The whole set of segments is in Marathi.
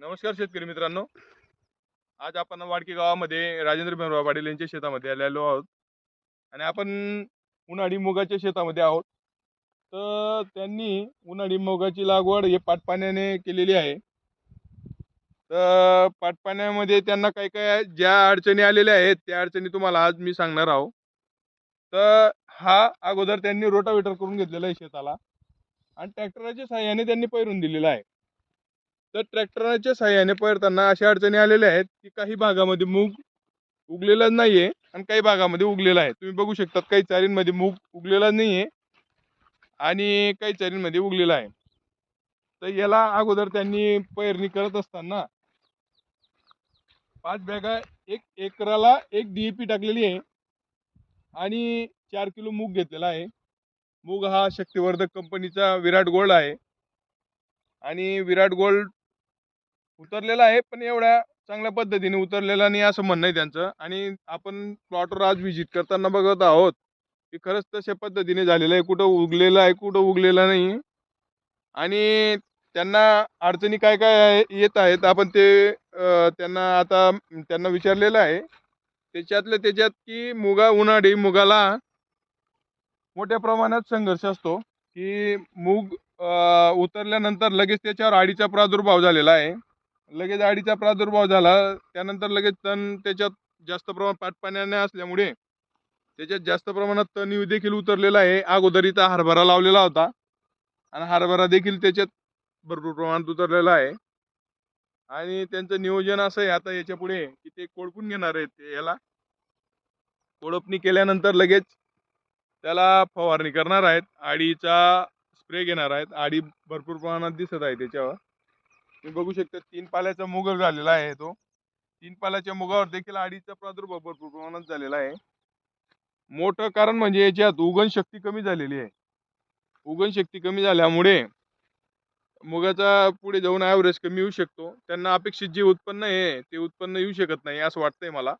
नमस्कार शेतकरी मित्रांनो. आज आपण वाडकी गावामध्ये राजेंद्र भीमराव पाटील यांच्या शेतामध्ये आलेलो आहोत. आणि आपण उन्हाळी मुगाच्या शेतामध्ये आहोत. तर त्यांनी उन्हाळी मुगाची लागवड हे पाटपाण्याने केलेली आहे. तर पाटपाण्यामध्ये त्यांना काही काय ज्या अडचणी आलेल्या आहेत त्या अडचणी तुम्हाला आज मी सांगणार आहोत तर हा अगोदर त्यांनी रोटावेटर करून घेतलेला आहे शेताला. आणि ट्रॅक्टराच्या सहाय्याने त्यांनी पैरून दिलेला आहे. तर ट्रॅक्टरच्या सहाय्याने पेरताना अशा अडचणी आलेल्या आहेत की काही भागामध्ये मूग उगलेला आहे आणि काही भागामध्ये उगलेला आहे. तुम्ही बघू शकतात काही चारींमध्ये मूग उगलेला नाही आहे आणि काही चारींमध्ये उगलेला आहे. तर याला अगोदर त्यांनी पेरणी करत असताना पाच बॅगा एक एकराला एक डी पी टाकलेली आहे आणि चार किलो मूग घेतलेला आहे. मूग हा शक्तिवर्धक कंपनीचा विराट गोल्ड आहे आणि विराट गोल्ड उतरलेला आहे पण एवढ्या चांगल्या पद्धतीने उतरलेला नाही असं म्हणणं आहे त्यांचं. आणि आपण प्लॉटवर आज व्हिजिट करताना बघत आहोत की खरंच तशा पद्धतीने झालेलं आहे. कुठं उगलेलं आहे कुठं उगलेलं नाही. आणि त्यांना अडचणी काय काय आहे- येत आहेत आपण ते त्यांना आता त्यांना विचारलेलं आहे. त्याच्यातलं त्याच्यात की मुगा उन्हाळी मुगाला मोठ्या प्रमाणात संघर्ष असतो की मूग उतरल्यानंतर लगेच त्याच्यावर आडीचा प्रादुर्भाव झालेला आहे. लगेच आडीचा प्रादुर्भाव झाला. त्यानंतर लगेच तण त्याच्यात जास्त प्रमाणात पाटपाण्याने असल्यामुळे त्याच्यात जास्त प्रमाणात तण देखील उतरलेला आहे. अगोदरीचा हरभरा लावलेला होता. आणि हरभरा देखील त्याच्यात भरपूर प्रमाणात उतरलेला आहे. आणि त्यांचं नियोजन असं आहे आता याच्यापुढे की ते कोळपून घेणार आहेत याला. कोळपणी केल्यानंतर लगेच त्याला फवारणी करणार आहेत. आडीचा स्प्रे घेणार आहेत. आडी भरपूर प्रमाणात दिसत आहे त्याच्यावर. तुम्ही बघू शकता तीन पाल्याचा मुग झालेला आहे तो. तीन पाल्याच्या मुगावर देखील आडीचा प्रादुर्भाव भरपूर प्रमाणात झालेला आहे. मोठं कारण म्हणजे याच्यात उगण शक्ती कमी झालेली आहे. उगण शक्ती कमी झाल्यामुळे मुगाचा पुढे जाऊन ॲव्हरेज कमी येऊ शकतो. त्यांना अपेक्षित जे उत्पन्न आहे ते उत्पन्न येऊ शकत नाही असं वाटतंय मला.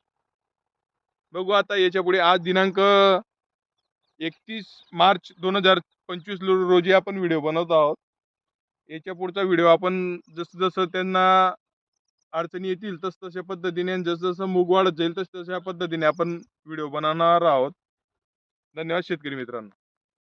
बघू आता याच्यापुढे आज दिनांक एकतीस मार्च दोन हजार पंचवीस रोजी आपण व्हिडिओ बनवत आहोत. याच्या पुढचा व्हिडिओ आपण जसं जसं त्यांना अडचणी येतील तस तशा पद्धतीने आणि जसं जसं मूग वाढत जाईल तस तशा पद्धतीने आपण व्हिडिओ बनवणार आहोत. धन्यवाद शेतकरी मित्रांनो.